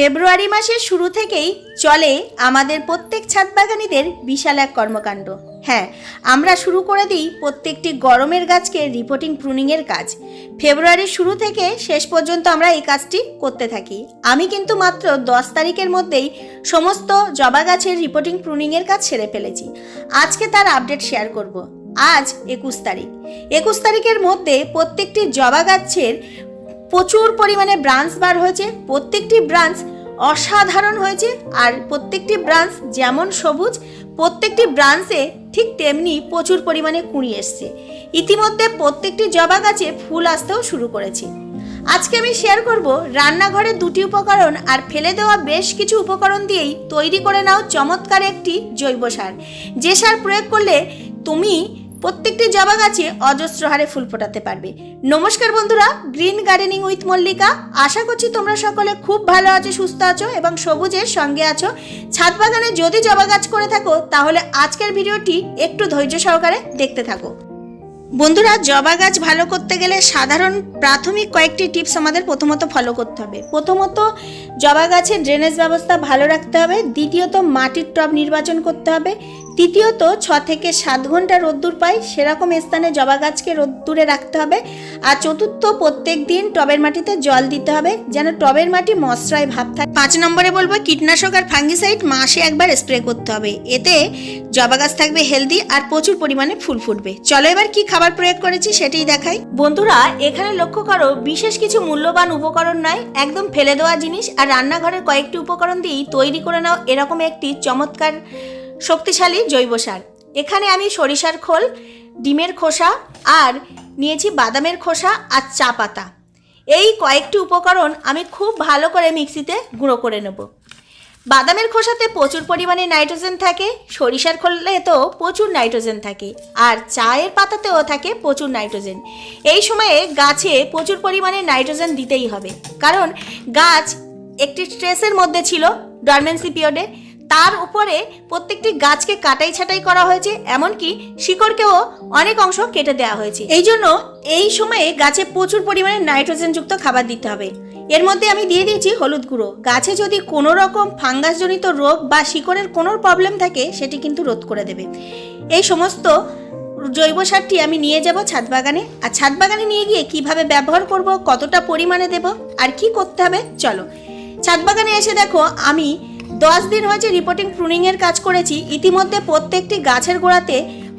ফেব্রুয়ারি মাসের শুরু থেকেই চলে আমাদের প্রত্যেক ছাদ বাগানীদের বিশাল এক কর্মকাণ্ড। হ্যাঁ আমরা শুরু করে দিই প্রত্যেকটি গরমের গাছকে রিপোর্টিং প্রুনিংয়ের কাজ। ফেব্রুয়ারির শুরু থেকে শেষ পর্যন্ত আমরা এই কাজটি করতে থাকি। আমি কিন্তু মাত্র দশ তারিখের মধ্যেই সমস্ত জবা গাছের রিপোর্টিং প্রুনিংয়ের কাজ সেরে ফেলেছি। আজকে তার আপডেট শেয়ার করব। আজ একুশ তারিখ। একুশ তারিখের মধ্যে প্রত্যেকটি জবা গাছের প্রচুর পরিমাণে ব্রাঞ্চ বার হয়েছে, প্রত্যেকটি ব্রাঞ্চ অসাধারণ হয়েছে আর প্রত্যেকটি ব্রাঞ্চ যেমন সবুজ, প্রত্যেকটি ব্রাঞ্চে ঠিক তেমনি প্রচুর পরিমাণে কুঁড়ি এসছে। ইতিমধ্যে প্রত্যেকটি জবা গাছে ফুল আসতেও শুরু করেছে। আজকে আমি শেয়ার করব রান্নাঘরে দুটি উপকরণ আর ফেলে দেওয়া বেশ কিছু উপকরণ দিয়েই তৈরি করে নাও চমৎকার একটি জৈব সার। যে সার প্রয়োগ করলে তুমি প্রত্যেকটি জবা গাছে অজস্র হারে ফুল ফোটাতে পারবে। নমস্কার বন্ধুরা, গ্রিন গার্ডেনিং উইথ মল্লিকা। আশা করছি তোমরা সকলে খুব ভালো আছো, সুস্থ আছো এবং সবুজের সঙ্গে আছো। ছাদ বাগানে যদি জবা গাছ করে থাকো, তাহলে আজকের ভিডিওটি একটু ধৈর্য সহকারে দেখতে থাকো। বন্ধুরা, জবা গাছ ভালো করতে গেলে সাধারণ প্রাথমিক কয়েকটি টিপস আমাদের প্রথমত ফলো করতে হবে। প্রথমত, জবা গাছের ড্রেনেজ ব্যবস্থা ভালো রাখতে হবে। দ্বিতীয়ত, মাটির টব নির্বাচন করতে হবে। তৃতীয়ত ছ থেকে সাত ঘণ্টা রোদ্দুর পাই। সেরকম স্থানে জবা গাছকে রোদ্দুরে রাখতে হবে। আর চতুর্থ, প্রত্যেক দিন টবের মাটিতে জল দিতে হবে, যেন টবের মাটি মশরায় ভাব থাকে। পাঁচ নম্বরে বলব, কীটনাশক আর ফাঙ্গিসাইড মাসে একবার স্প্রে করতে হবে। এতে জবা গাছ থাকবে হেলদি আর প্রচুর পরিমাণে ফুল ফুটবে। চলো এবার কি খাবার প্রয়োগ করেছি সেটাই দেখাই। বন্ধুরা, এখানে লক্ষ্য করো, বিশেষ কিছু মূল্যবান উপকরণ নয় একদম ফেলে দেওয়া জিনিস। আর রান্নাঘরের কয়েকটি উপকরণ দিয়েই তৈরি করে নাও। এরকম একটি চমৎকার শক্তিশালী জৈব সার। এখানে আমি সরিষার খোল, ডিমের খোসা আর নিয়েছি বাদামের খোসা আর চা পাতা। এই কয়েকটি উপকরণ আমি খুব ভালো করে মিক্সিতে গুঁড়ো করে নেব। বাদামের খোসাতে প্রচুর পরিমাণে নাইট্রোজেন থাকে, সরিষার খোলে তো প্রচুর নাইট্রোজেন থাকে আর চায়ের পাতাতেও থাকে প্রচুর নাইট্রোজেন। এই সময়ে গাছে প্রচুর পরিমাণে নাইট্রোজেন দিতেই হবে। কারণ গাছ একটি স্ট্রেসের মধ্যে ছিল ডরমেন্সি পিরিয়ডে তার উপরে প্রত্যেকটি গাছকে কাটাই ছাটাই করা হয়েছে, এমনকি শিকড়কেও অনেক অংশ কেটে দেওয়া হয়েছে। এই জন্য এই সময়ে গাছে প্রচুর পরিমাণে নাইট্রোজেনযুক্ত খাবার দিতে হবে। এর মধ্যে আমি দিয়ে দিয়েছি হলুদ গুঁড়ো। গাছে যদি কোনো রকম ফাঙ্গাসজনিত রোগ বা শিকড়ের কোনো প্রবলেম থাকে, সেটি কিন্তু রোধ করে দেবে। এই সমস্ত জৈব সারটি আমি নিয়ে যাব ছাদ বাগানে আর ছাদ বাগানে নিয়ে গিয়ে কীভাবে ব্যবহার করব, কতটা পরিমাণে দেব, আর কি করতে হবে, চলো। ছাদ বাগানে এসে দেখো, আমি দশ দিন হয়েছে রিপোর্টিং প্রুনিংয়ের কাজ করেছি, ইতিমধ্যে প্রত্যেকটি গাছের গোড়াতে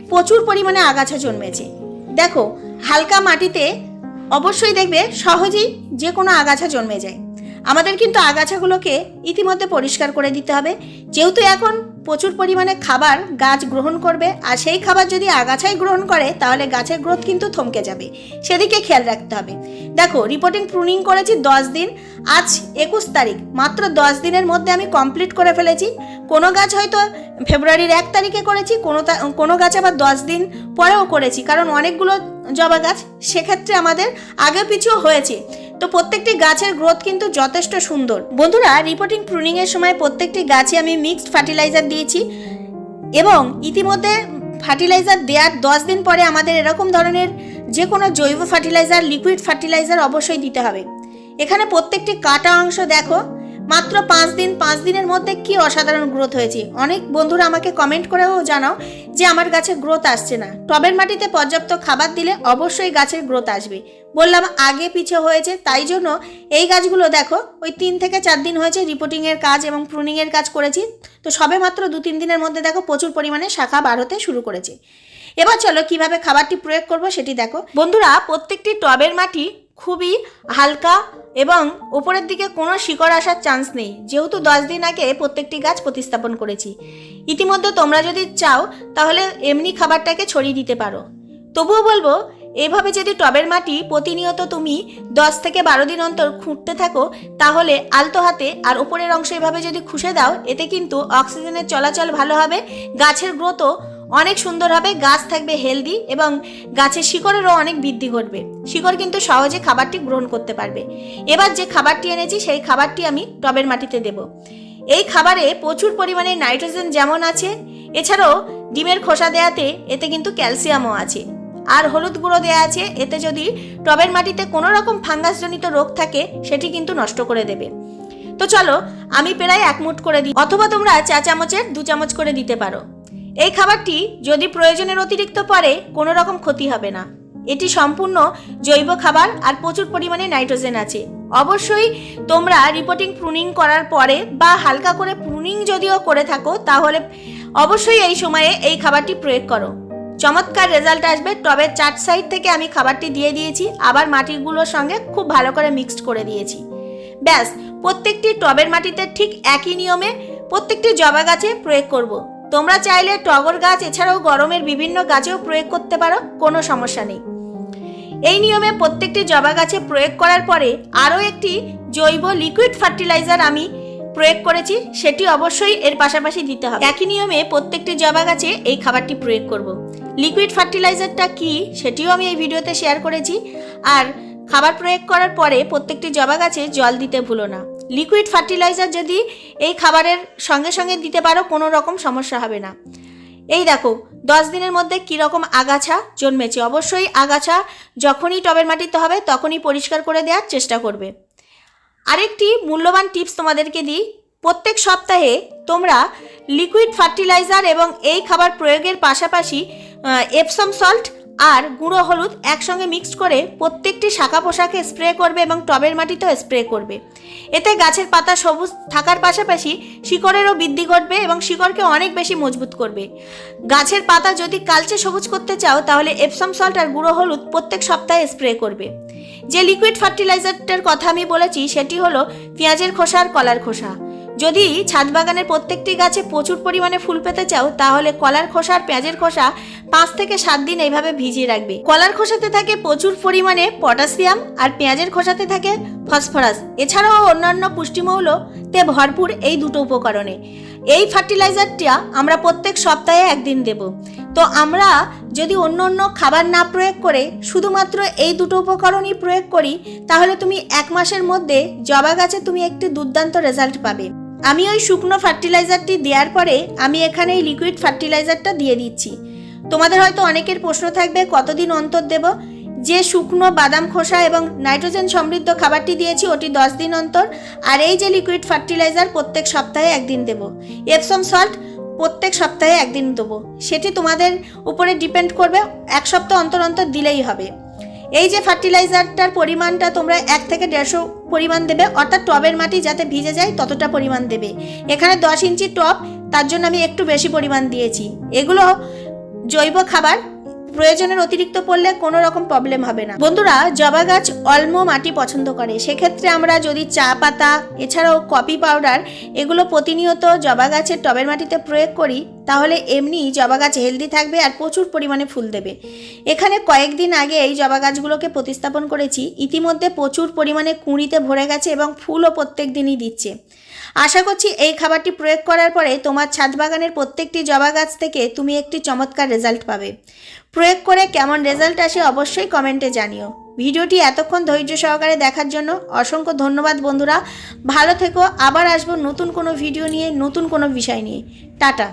প্রচুর পরিমাণে আগাছা জন্মেছে। দেখো, হালকা মাটিতে অবশ্যই দেখবে সহজেই যে কোনো আগাছা জন্মে যায়। আমাদের কিন্তু আগাছাগুলোকে ইতিমধ্যে পরিষ্কার করে দিতে হবে। যেহেতু এখন প্রচুর পরিমাণে খাবার গাছ গ্রহণ করবে, আর সেই খাবার যদি আগাছাই গ্রহণ করে, তাহলে গাছের গ্রোথ কিন্তু থমকে যাবে। সেদিকে খেয়াল রাখতে হবে। দেখো রিপোর্টিং প্রুনিং করেছি দশ দিন। আজ একুশ তারিখ। মাত্র দশ দিনের মধ্যে আমি কমপ্লিট করে ফেলেছি। কোনো গাছ হয়তো ফেব্রুয়ারির এক তারিখে করেছি, কোনো কোনো গাছ আবার দশ দিন পরেও করেছি। কারণ অনেকগুলো জবা গাছ সেক্ষেত্রে আমাদের আগে পিছু হয়েছে। তো প্রত্যেকটি গাছের গ্রোথ কিন্তু যথেষ্ট সুন্দর। বন্ধুরা রিপোর্টিং প্রুনিং এর সময় প্রত্যেকটি গাছে আমি মিক্সড ফার্টিলাইজার দিয়েছি এবং ইতিমধ্যে ফার্টিলাইজার দেওয়ার দশ দিন পরে আমাদের এরকম ধরনের যে কোনো জৈব ফার্টিলাইজার লিকুইড ফার্টিলাইজার অবশ্যই দিতে হবে। এখানে প্রত্যেকটি কাটা অংশ দেখো মাত্র পাঁচ দিন, পাঁচ দিনের মধ্যে কি অসাধারণ গ্রোথ হয়েছে। অনেক বন্ধুরা আমাকে কমেন্ট করেও জানাও যে আমার গাছে গ্রোথ আসছে না। টবের মাটিতে পর্যাপ্ত খাবার দিলে অবশ্যই গাছের গ্রোথ আসবে। বললাম, আগে পিছে হয়েছে, তাই জন্য এই গাছগুলো দেখো, ওই তিন থেকে চার দিন হয়েছে রিপোর্টিংয়ের কাজ এবং প্রুনিংয়ের কাজ করেছি। তো সবে মাত্র দু তিন দিনের মধ্যে দেখো, প্রচুর পরিমাণে শাখা বার হতে শুরু করেছে। এবার চলো, কীভাবে খাবারটি প্রয়োগ করব সেটি দেখো। বন্ধুরা, প্রত্যেকটি টবের মাটি খুবই হালকা এবং উপরের দিকে কোনো শিকড় আসার চান্স নেই। যেহেতু দশ দিন আগে প্রত্যেকটি গাছ প্রতিস্থাপন করেছি। ইতিমধ্যে তোমরা যদি চাও, তাহলে এমনি খাবারটাকে ছড়িয়ে দিতে পারো। তবুও বলব, এভাবে যদি টবের মাটি প্রতিনিয়ত তুমি দশ থেকে বারো দিন অন্তর খুঁটতে থাকো, তাহলে আলতো হাতে আর উপরের অংশ এভাবে যদি খুশে দাও, এতে কিন্তু অক্সিজেনের চলাচল ভালো হবে, গাছের গ্রোথও অনেক সুন্দর হবে, গাছ থাকবে হেলদি এবং গাছের শিকড়েরও অনেক বৃদ্ধি ঘটবে। শিকড় কিন্তু সহজে খাবারটি গ্রহণ করতে পারবে। এবার যে খাবারটি এনেছি, সেই খাবারটি আমি টবের মাটিতে দেব। এই খাবারে প্রচুর পরিমাণে নাইট্রোজেন যেমন আছে, এছাড়াও ডিমের খোসা দেয়াতে এতে কিন্তু ক্যালসিয়ামও আছে। আর হলুদ গুঁড়ো দেওয়া আছে, এতে যদি টবের মাটিতে কোনো রকম ফাঙ্গাসজনিত রোগ থাকে, সেটি কিন্তু নষ্ট করে দেবে। তো চলো, আমি প্রায় এক মুঠ করে দিই, অথবা তোমরা চা চামচের দু চামচ করে দিতে পারো। এই খাবারটি যদি প্রয়োজনের অতিরিক্ত পরে, কোনো রকম ক্ষতি হবে না। এটি সম্পূর্ণ জৈব খাবার আর প্রচুর পরিমাণে নাইট্রোজেন আছে। অবশ্যই তোমরা রিপোর্টিং প্রুনিং করার পরে বা হালকা করে প্রুনিং যদিও করে থাকো, তাহলে অবশ্যই এই সময়ে এই খাবারটি প্রয়োগ করো। চমৎকার রেজাল্ট আসবে টবের চার সাইড থেকে আমি খাবারটি দিয়ে দিয়েছি, আবার মাটিগুলোর সঙ্গে খুব ভালো করে মিক্সড করে দিয়েছি। ব্যাস, প্রত্যেকটি টবের মাটিতে ঠিক একই নিয়মে প্রত্যেকটি জবা গাছে প্রয়োগ করব। তোমরা চাইলে টগর গাছ, এছাড়াও গরমের বিভিন্ন গাছেও প্রয়োগ করতে পারো, কোনো সমস্যা নেই। এই নিয়মে প্রত্যেকটি জবা গাছে প্রয়োগ করার পরে আরও একটি জৈব লিকুইড ফার্টিলাইজার আমি প্রয়োগ করেছি, সেটি অবশ্যই এর পাশাপাশি দিতে হবে। একই নিয়মে প্রত্যেকটি জবা গাছে এই খাবারটি প্রয়োগ করব। লিকুইড ফার্টিলাইজারটা কি, সেটিও আমি এই ভিডিওতে শেয়ার করেছি। আর খাবার প্রয়োগ করার পরে প্রত্যেকটি জবা গাছে জল দিতে ভুলো না। লিকুইড ফার্টিলাইজার যদি এই খাবারের সঙ্গে সঙ্গে দিতে পারো, কোনো রকম সমস্যা হবে না। এই দেখো, দশ দিনের মধ্যে কীরকম আগাছা জন্মেছে? অবশ্যই আগাছা যখনই টবের মাটিতে হবে, তখনই পরিষ্কার করে দেওয়ার চেষ্টা করবে। আরেকটি মূল্যবান টিপস তোমাদেরকে দিই, প্রত্যেক সপ্তাহে তোমরা লিকুইড ফার্টিলাইজার এবং এই খাবার প্রয়োগের পাশাপাশি এপসম সল্ট আর গুঁড়ো হলুদ একসঙ্গে মিক্সড করে প্রত্যেকটি শাখা পোশাকে স্প্রে করবে এবং টবের মাটিতেও স্প্রে করবে। এতে গাছের পাতা সবুজ থাকার পাশাপাশি শিকড়েরও বৃদ্ধি ঘটবে এবং শিকড়কে অনেক বেশি মজবুত করবে। গাছের পাতা যদি কালচে সবুজ করতে চাও, তাহলে এপসম সল্ট আর গুঁড়ো হলুদ প্রত্যেক সপ্তাহে স্প্রে করবে। যে লিকুইড ফার্টিলাইজারটার কথা আমি বলেছি, সেটি হলো পেঁয়াজের খোসা আর কলার খোসা। যদি ছাদ বাগানের প্রত্যেকটি গাছে প্রচুর পরিমাণে ফুল পেতে চাও, তাহলে কলার খোসা আর পেঁয়াজের খোসা পাঁচ থেকে সাত দিন এইভাবে ভিজিয়ে রাখবে। কলার খোসাতে থাকে প্রচুর পরিমাণে পটাশিয়াম আর পেঁয়াজের খোসাতে থাকে ফসফরাস। এছাড়াও অন্যান্য পুষ্টিমৌলতে ভরপুর এই দুটো উপকরণে। এই ফার্টিলাইজারটা আমরা প্রত্যেক সপ্তাহে একদিন দেব। তো আমরা যদি অন্য অন্য খাবার না প্রয়োগ করে শুধুমাত্র এই দুটো উপকরণই প্রয়োগ করি, তাহলে তুমি এক মাসের মধ্যে জবা গাছে তুমি একটি দুর্দান্ত রেজাল্ট পাবে। আমি ওই শুকনো ফার্টিলাইজারটি দেওয়ার পরে আমি এখানে এই লিকুইড ফার্টিলাইজারটা দিয়ে দিচ্ছি। তোমাদের হয়তো অনেকের প্রশ্ন থাকবে, কতদিন অন্তর দেব? যে শুকনো বাদাম খোসা এবং নাইট্রোজেন সমৃদ্ধ খাবারটি দিয়েছি, ওটি দশ দিন অন্তর। আর এই যে লিকুইড ফার্টিলাইজার, প্রত্যেক সপ্তাহে একদিন দেব। এপসম সল্ট প্রত্যেক সপ্তাহে একদিন দেবো। সেটি তোমাদের উপরে ডিপেন্ড করবে, এক সপ্তাহ অন্তর অন্তর দিলেই হবে। এই যে ফার্টিলাইজারটার পরিমাণটা তোমরা এক থেকে দেড়শো পরিমাণ দেবে, অর্থাৎ টবের মাটি যাতে ভিজে যায় ততটা পরিমাণ দেবে। এখানে দশ ইঞ্চি টব, তার জন্য আমি একটু বেশি পরিমাণ দিয়েছি। এগুলো জৈব খাবার প্রয়োজনের অতিরিক্ত পড়লে কোনো রকম প্রবলেম হবে না। বন্ধুরা, জবা গাছ অল্প মাটি পছন্দ করে। সেক্ষেত্রে আমরা যদি চা পাতা, এছাড়াও কফি পাউডার এগুলো প্রতিনিয়ত জবা গাছের টবের মাটিতে প্রয়োগ করি, তাহলে এমনি জবা গাছ হেলদি থাকবে আর প্রচুর পরিমাণে ফুল দেবে। এখানে কয়েকদিন আগে এই জবা গাছগুলোকে প্রতিস্থাপন করেছি। ইতিমধ্যে প্রচুর পরিমাণে কুঁড়িতে ভরে গেছে এবং ফুলও প্রত্যেক দিনই দিচ্ছে। আশা করছি এই খাবারটি প্রয়োগ করার পরে তোমার ছাদ বাগানের প্রত্যেকটি জবা গাছ থেকে তুমি একটি চমৎকার রেজাল্ট পাবে। প্রয়োগ করে কেমন রেজাল্ট আসে অবশ্যই কমেন্টে জানিও। ভিডিওটি এতক্ষণ ধৈর্য সহকারে দেখার জন্য অসংখ্য ধন্যবাদ বন্ধুরা। ভালো থেকো, আবার আসব নতুন কোনো ভিডিও নিয়ে, নতুন কোনো বিষয় নিয়ে। টাটা।